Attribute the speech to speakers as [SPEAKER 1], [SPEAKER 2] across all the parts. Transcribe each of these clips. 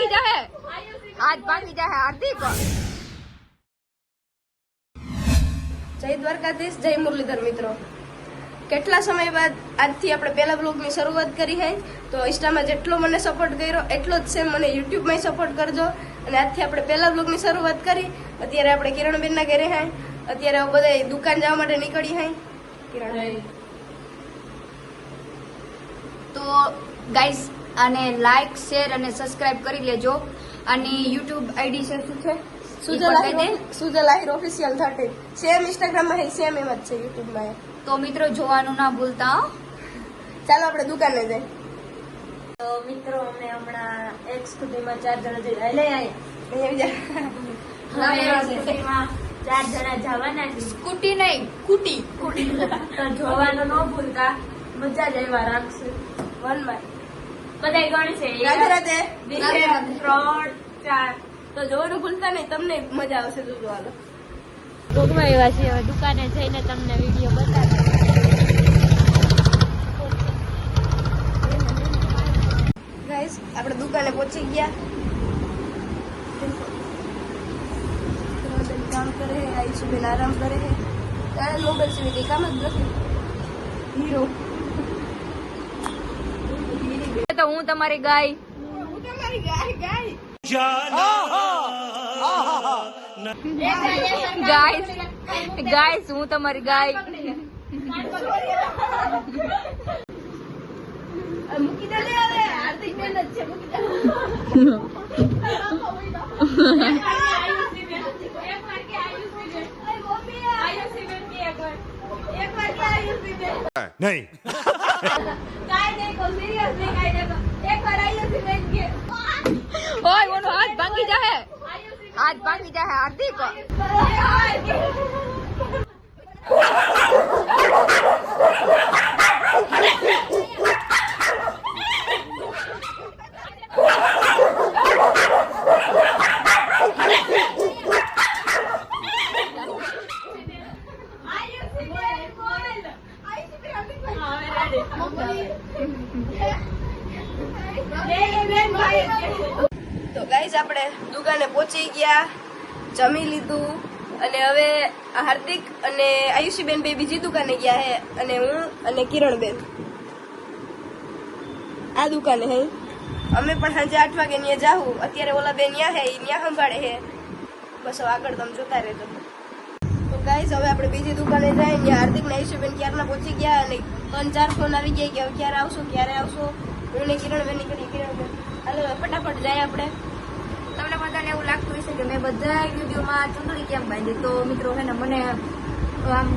[SPEAKER 1] ભાંગી જાહે આજ ભાંગી જાહે હાર્દિક
[SPEAKER 2] જય દ્વારકાધીશ જય મુરલીધર મિત્રો. કેટલા સમય બાદ આજથી આપણે પહેલા બ્લોગની શરૂઆત કરી છે તો ઇન્સ્ટામાં જેટલો મને સપોર્ટ કર્યો એટલો જ સેમ મને યુટ્યુબમાં સપોર્ટ કરજો. અને આજથી આપણે પહેલા બ્લોગની શરૂઆત કરી. અત્યારે આપણે કિરણબેનના ઘરે હે. અત્યારે બધા દુકાન જવા માટે નીકળી હે. કિરણ.
[SPEAKER 1] તો ગાઈસ આને લાઇક શેર અને સબસ્ક્રાઇબ કરી લેજો. અને યુટ્યુબ આઈડી છે શું છે.
[SPEAKER 2] Sujal Ahir official thirteen same ઇન્સ્ટાગ્રામમાં હે સેમ એમ જ છે યુટ્યુબમાં.
[SPEAKER 1] તો મિત્રો જોવાનું ના ભૂલતા
[SPEAKER 2] ચાલો આપણે દુકાને જઈએ.
[SPEAKER 3] તો મિત્રો અમે હમણાં એક સ્કૂટીમાં ચાર જણા જઈ લઈ સ્કૂટીમાં ચાર જણા જવાના છે.
[SPEAKER 1] સ્કૂટી નહીં કુટી.
[SPEAKER 3] તો જોવાનું ન ભૂલતા. મજા જ એવા રાખશે.
[SPEAKER 2] વન બાય
[SPEAKER 3] બધા ગણ
[SPEAKER 2] રાધે.
[SPEAKER 3] ત્રણ ચાર.
[SPEAKER 2] તો જોવાનું ભૂલતા નહીં તમને મજા આવશે જોજો જોવાનું.
[SPEAKER 3] ભોગમાં એવા છે હવે દુકાને જઈને તમને વીડિયો બતાવે
[SPEAKER 2] ગાઈસ આપણે દુકાને પહોંચી ગયા. કામ કરે છે આયુષબેન આરામ કરે. છે તારા મોબાઈલ સિવાય કંઈ કામ જ નથી. હીરો
[SPEAKER 1] તો હું તમારી ગાય?
[SPEAKER 2] હું તમારી ગાય ગાય.
[SPEAKER 1] ગાઈસ ગાઈસ હું તમારી ગાય.
[SPEAKER 2] મૂકી દે હવે હાર્દિક બેન છે મૂકી દે
[SPEAKER 4] નહીં.
[SPEAKER 1] ઓય ઓનો હાથ ભાંગી જાહે. હાથ ભાંગી જાહે હાર્દિક.
[SPEAKER 2] તો ગાઈઝ આપણે દુકાને પહોંચી ગયા, જમી લીધું, અને હવે હાર્દિક અને આયુષીબેન બે બીજી દુકાને ગયા હે, અને હું અને કિરણબેન. આ દુકાને હે. અમે પણ સાંજે આઠ વાગે ત્યાં જાઉં અત્યારે ઓલા બેન ત્યાં હે ત્યાં સંભાળે હે. બસ આગળ તમે જોતા રહેજો. ગાઈસ હવે આપણે બીજી દુકાને જાય ને હાર્દિક ને આયુષીબેન ક્યારના પહોંચી ગયા અને ત્રણ ચાર ફોન આવી ગયા કે હવે ક્યારે આવશો ક્યારે આવશો. હું ને કિરણબેન નીકળી કિરણબેન હાલો ફટાફટ જાય આપણે.
[SPEAKER 1] તમને બધાને એવું લાગતું હશે કે મેં બધા વિડીયોમાં ચૂંટણી કેમ બાંધી? તો મિત્રો હે ને મને આમ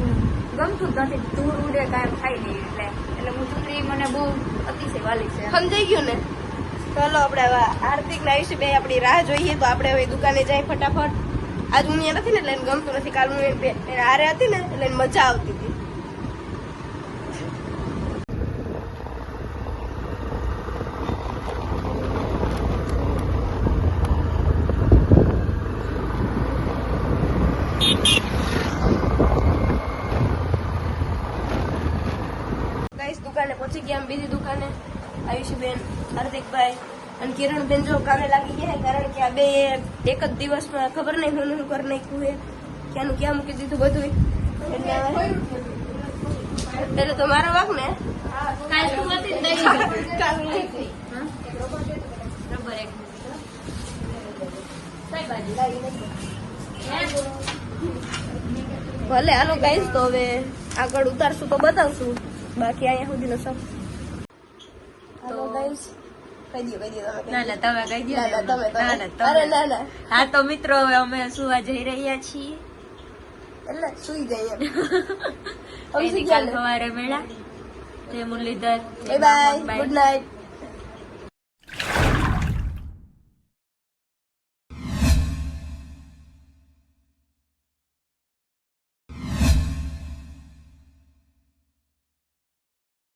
[SPEAKER 1] ગમતું જ નથી. દૂર ઉડે કાંઈ થાય નહીં. એટલે એટલે હું ચૂંટણી મને બહુ અતિશય વાલી છે.
[SPEAKER 2] સમજાઈ ગયું ને? ચાલો આપણે હવે હાર્દિક ને બે આપણી રાહ જોઈએ તો આપણે હવે દુકાને જાય ફટાફટ. આજ હું અહીંયા નથી ને એટલે એને ગમતું નથી કાલ હું એને બે- એને હારે હતી ને એટલે એને મજા આવતી હતી ગાઈસ દુકાને પહોંચી ગયા અમે બીજી દુકાને આયુષીબેન હાર્દિકભાઈ અને કિરણબેન જો કામે લાગી ગયા કારણ કે આ બે એક જ દિવસમાં ખબર નહીં હું હું કરી નાખ્યું હે ક્યાંનું ક્યાં મૂકી દીધું બધું એટલે એટલે તો મારો વાક ને? ભલે હાલો ગાઈસ તો હવે આગળ ઉતારશું તો બતાવશું. બાકી અહીંયા સુધીનો સબ તો ગાઈસ
[SPEAKER 3] હા તો મિત્રો હવે અમે સુવા જઈ રહ્યા છીએ
[SPEAKER 2] એટલે સુઈ જઈએ
[SPEAKER 3] સવારે મેળા જય મુરલીધર
[SPEAKER 2] બાય ગુડ નાઇટ